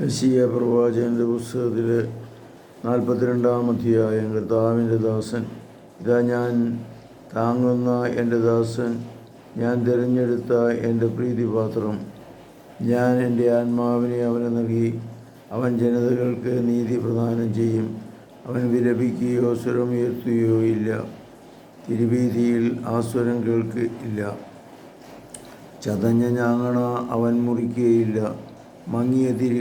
യശീയ പ്രവാചകന്റെ പുസ്തകത്തിൽ നാൽപ്പത്തിരണ്ടാം അധ്യായം. കർത്താവിന്റെ ദാസൻ ഇതാ ഞാൻ താങ്ങുന്ന എന്റെ ദാസൻ ഞാൻ തിരഞ്ഞെടുത്ത എന്റെ പ്രീതിപാത്രം. ഞാൻ എന്റെ ആത്മാവിനെ അവന് നൽകി അവൻ ജനതകൾക്ക് നീതി പ്രദാനം ചെയ്യും. അവൻ വിലപിക്കുകയോ സ്വരമുയർത്തുകയോ ഇല്ല. തിരുവീതിയിൽ ആ സ്വരം കേൾക്കില്ല ചതഞ്ഞ ഞാങ്ങണ അവൻ മുറിക്കുകയില്ല. മങ്ങിയ തിരി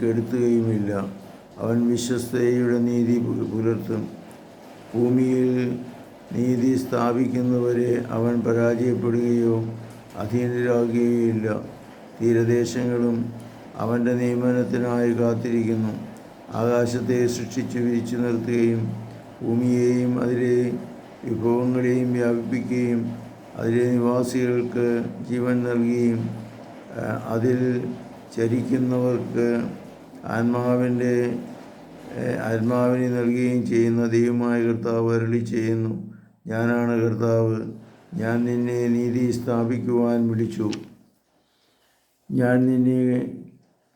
കെടുത്തുകയുമില്ല. അവൻ വിശ്വസ്തയുടെ നീതി പുലർത്തും. ഭൂമിയിൽ നീതി സ്ഥാപിക്കുന്നവരെ അവൻ പരാജയപ്പെടുകയോ അധീനരാകുകയോ ഇല്ല തീരദേശങ്ങളും അവന്റെ നിയമനത്തിനായി കാത്തിരിക്കുന്നു. ആകാശത്തെ സൃഷ്ടിച്ച് വിരിച്ചു നിർത്തുകയും ഭൂമിയെയും അതിലെ വിഭവങ്ങളെയും വ്യാപിപ്പിക്കുകയും അതിലെ നിവാസികൾക്ക് ജീവൻ നൽകുകയും അതിൽ ചരിക്കുന്നവർക്ക് ആത്മാവിന്റെ ആത്മാവിന് നൽകുകയും ചെയ്യുന്ന ദൈവമായ കർത്താവ് അരളി ചെയ്യുന്നു. ഞാനാണ് കർത്താവ്. ഞാൻ നിന്നെ നീതി സ്ഥാപിക്കുവാൻ വിളിച്ചു. ഞാൻ നിന്നെ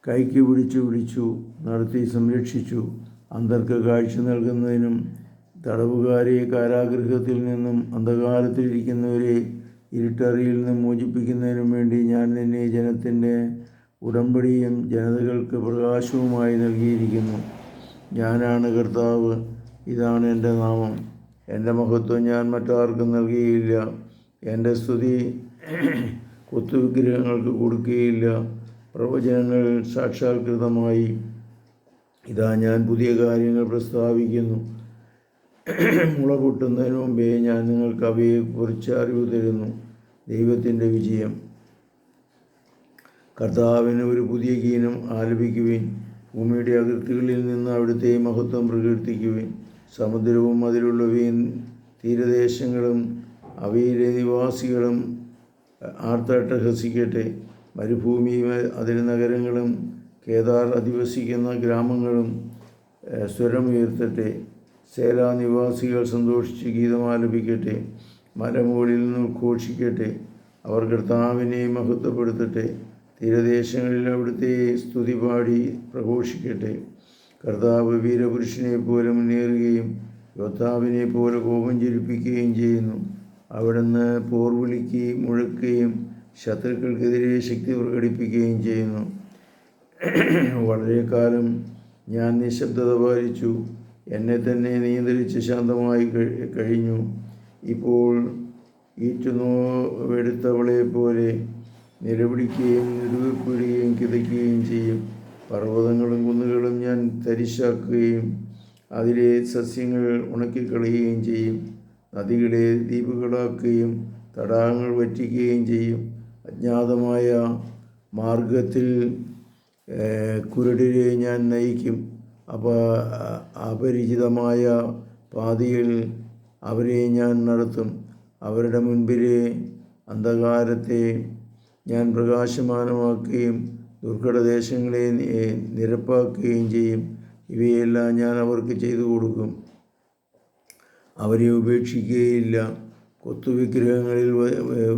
കൈക്ക് പിടിച്ചു പിടിച്ചു നടത്തി സംരക്ഷിച്ചു. അന്തർക്ക് കാഴ്ച നൽകുന്നതിനും തടവുകാരെ കാരാഗ്രഹത്തിൽ നിന്നും അന്ധകാരത്തിലിരിക്കുന്നവരെ ഇരുട്ടറിയിൽ നിന്നും മോചിപ്പിക്കുന്നതിനും വേണ്ടി ഞാൻ നിന്നെ ജനത്തിന്റെ ഉടമ്പടിയും ജനതകൾക്ക് പ്രകാശവുമായി നൽകിയിരിക്കുന്നു. ഞാനാണ് കർത്താവ് ഇതാണ് എന്റെ നാമം. എന്റെ മഹത്വം ഞാൻ മറ്റാർക്കും നൽകിയില്ല. എന്റെ സ്തുതി കൊത്തുവിഗ്രഹങ്ങൾക്ക് കൊടുക്കുകയില്ല. പ്രവചനങ്ങൾ സാക്ഷാത്കൃതമായി. ഇതാ ഞാൻ പുതിയ കാര്യങ്ങൾ പ്രസ്താവിക്കുന്നു. മുള പൊട്ടുന്നതിന് മുമ്പേ ഞാൻ നിങ്ങൾക്ക് അവയെക്കുറിച്ച് അറിവ് തരുന്നു. ദൈവത്തിന്റെ വിജയം. കർത്താവിന് ഒരു പുതിയ ഗീനം ആലപിക്കുവിൻ. ഭൂമിയുടെ അതിർത്തികളിൽ നിന്ന് അവിടുത്തെ മഹത്വം പ്രകീർത്തിക്കുവിൻ. സമുദ്രവും അതിലുള്ളവയും തീരദേശങ്ങളും അവയിലെ നിവാസികളും ആർത്തട്ടഹസിക്കട്ടെ മരുഭൂമിയും അതിലെ നഗരങ്ങളും കേദാർ അധിവസിക്കുന്ന ഗ്രാമങ്ങളും സ്വരമുയർത്തട്ടെ. സേല നിവാസികൾ സന്തോഷിച്ച് ഗീതം ആലപിക്കട്ടെ. മരമുകളിൽ നിന്ന് ഉദ്ഘോഷിക്കട്ടെ. അവർ കർത്താവിനെ മഹത്വപ്പെടുത്തട്ടെ. തീരദേശങ്ങളിൽ അവിടുത്തെ സ്തുതി പാടി പ്രഘോഷിക്കട്ടെ. കർത്താവ് വീരപുരുഷനെ പോലെ മുന്നേറുകയും യോദ്ധാവിനെ പോലെ കോപം ജ്വലിപ്പിക്കുകയും ചെയ്യുന്നു. അവിടുന്ന് പോർ വിളിക്കുകയും മുഴക്കുകയും ശത്രുക്കൾക്കെതിരെ ശക്തി പ്രകടിപ്പിക്കുകയും ചെയ്യുന്നു. വളരെ കാലം ഞാൻ നിശബ്ദത പാലിച്ചു. എന്നെ തന്നെ നിയന്ത്രിച്ച് ശാന്തമായി കഴി- കഴിഞ്ഞു. ഇപ്പോൾ ഈറ്റുനോവെടുത്തവളെ പോലെ നിലവിളിക്കുകയും നെടുവെപ്പിടുകയും കിതയ്ക്കുകയും ചെയ്യും. പർവതങ്ങളും കുന്നുകളും ഞാൻ തരിശാക്കുകയും അതിലെ സസ്യങ്ങൾ ഉണക്കിക്കളയുകയും ചെയ്യും. നദികളെ ദ്വീപുകളാക്കുകയും തടാകങ്ങൾ വറ്റിക്കുകയും ചെയ്യും. അജ്ഞാതമായ മാർഗത്തിൽ ഏഹ്, കുരുടരെ ഞാൻ നയിക്കും. അപ അപരിചിതമായ പാതിയിൽ അവരെ ഞാൻ നടത്തും. അവരുടെ മുൻപിലെ അന്ധകാരത്തെ ഞാൻ പ്രകാശമാനമാക്കുകയും ദുർഘടദേശങ്ങളെ നിരപ്പാക്കുകയും ചെയ്യും. ഇവയെല്ലാം ഞാൻ അവർക്ക് ചെയ്തു കൊടുക്കും. അവരെ ഉപേക്ഷിക്കുകയില്ല. കൊത്തുവിഗ്രഹങ്ങളിൽ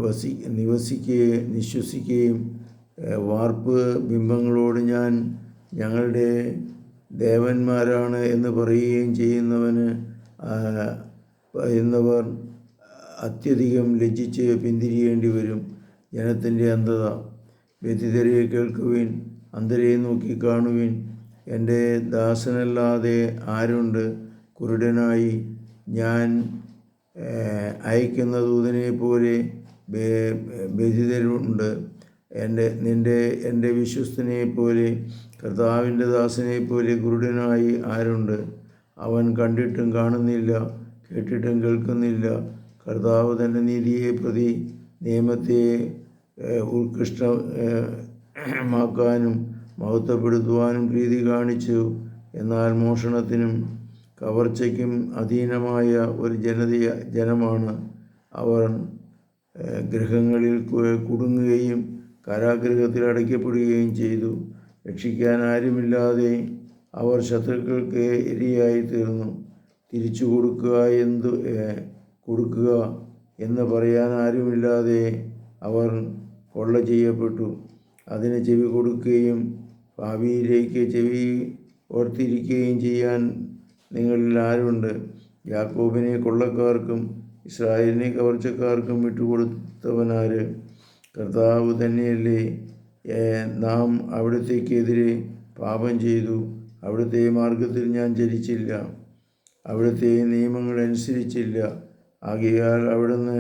വസി നിവസിക്കുകയും നിശ്വസിക്കുകയും വാർപ്പ് ബിംബങ്ങളോട് ഞാൻ ഞങ്ങളുടെ ദേവന്മാരാണ് എന്ന് പറയുകയും ചെയ്യുന്നവന് എന്നവർ അത്യധികം ലജ്ജിച്ച് പിന്തിരിയേണ്ടി വരും. ജനത്തിന്റെ അന്ധത വ്യതിതെറിയെ കേൾക്കുവിൻ അന്തരയെ നോക്കി കാണുവിൻ. എന്റെ ദാസനല്ലാതെ ആരുണ്ട്? കുരുടനായി ഞാൻ അയക്കുന്ന ദൂതനെ പോലെ ബെ- ബധിരരുണ്ട് എന്റെ നിന്റെ എന്റെ വിശ്വസ്തനെ പോലെ കർത്താവിന്റെ ദാസനെ പോലെ കുരുടനായി ആരുണ്ട്? അവൻ കണ്ടിട്ടും കാണുന്നില്ല കേട്ടിട്ടും കേൾക്കുന്നില്ല. കർത്താവ് തന്റെ നീതിയെ പ്രതി നിയമത്തെ ഏഹ്, ഉത്കൃഷ്ട ഏഹ്, മാക്കാനും മഹത്വപ്പെടുത്തുവാനും പ്രീതി കാണിച്ചു. എന്നാൽ മോഷണത്തിനും കവർച്ചയ്ക്കും അധീനമായ ഒരു ജനതയ ജനമാണ് അവർ. ഗൃഹങ്ങളിൽ കുടുങ്ങുകയും കാരാഗ്രഹത്തിൽ അടയ്ക്കപ്പെടുകയും ചെയ്തു. രക്ഷിക്കാൻ ആരുമില്ലാതെ അവർ ശത്രുക്കൾക്ക് ഇരയായി തീർന്നു തിരിച്ചു കൊടുക്കുക എന്ത് കൊടുക്കുക എന്ന് പറയാൻ ആരുമില്ലാതെ അവർ കൊള്ള ചെയ്യപ്പെട്ടു. അതിന് ചെവി കൊടുക്കുകയും ഭാവിയിലേക്ക് ചെവി ഓർത്തിരിക്കുകയും ചെയ്യാൻ നിങ്ങളിൽ ആരുണ്ട്? യാക്കോബിനെ കൊള്ളക്കാർക്കും ഇസ്രായേലിനെ കവർച്ചക്കാർക്കും വിട്ടുകൊടുത്തവനാര്? കർത്താവ് തന്നെയല്ലേ. നാം അവിടത്തേക്കെതിരെ പാപം ചെയ്തു. അവിടുത്തെ മാർഗത്തിൽ ഞാൻ ചരിച്ചില്ല അവിടുത്തെ നിയമങ്ങൾ അനുസരിച്ചില്ല. ആകയാൽ അവിടുന്ന്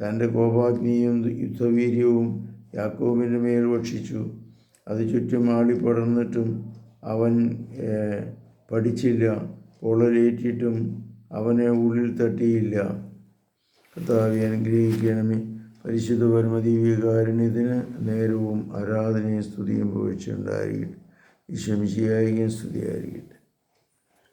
തന്റെ കോപാഗ്നിയും യുദ്ധവീര്യവും യാക്കോബിന്റെ മേൽ ഭക്ഷിച്ചു. അത് ചുറ്റും ആളിപ്പടർന്നിട്ടും അവൻ പഠിച്ചില്ല. പൊള്ളലേറ്റിട്ടും അവനെ ഉള്ളിൽ തട്ടിയില്ല. കർത്താവെ അനുഗ്രഹിക്കണമേ. പരിശുദ്ധ പരമദീവികാരുണ്യത്തിന് നേരവും ആരാധനയും സ്തുതിയും ഭവിച്ചുണ്ടായിരിക്കട്ടെ ഈശ്വമിശിയായിരിക്കും സ്തുതിയായിരിക്കട്ടെ.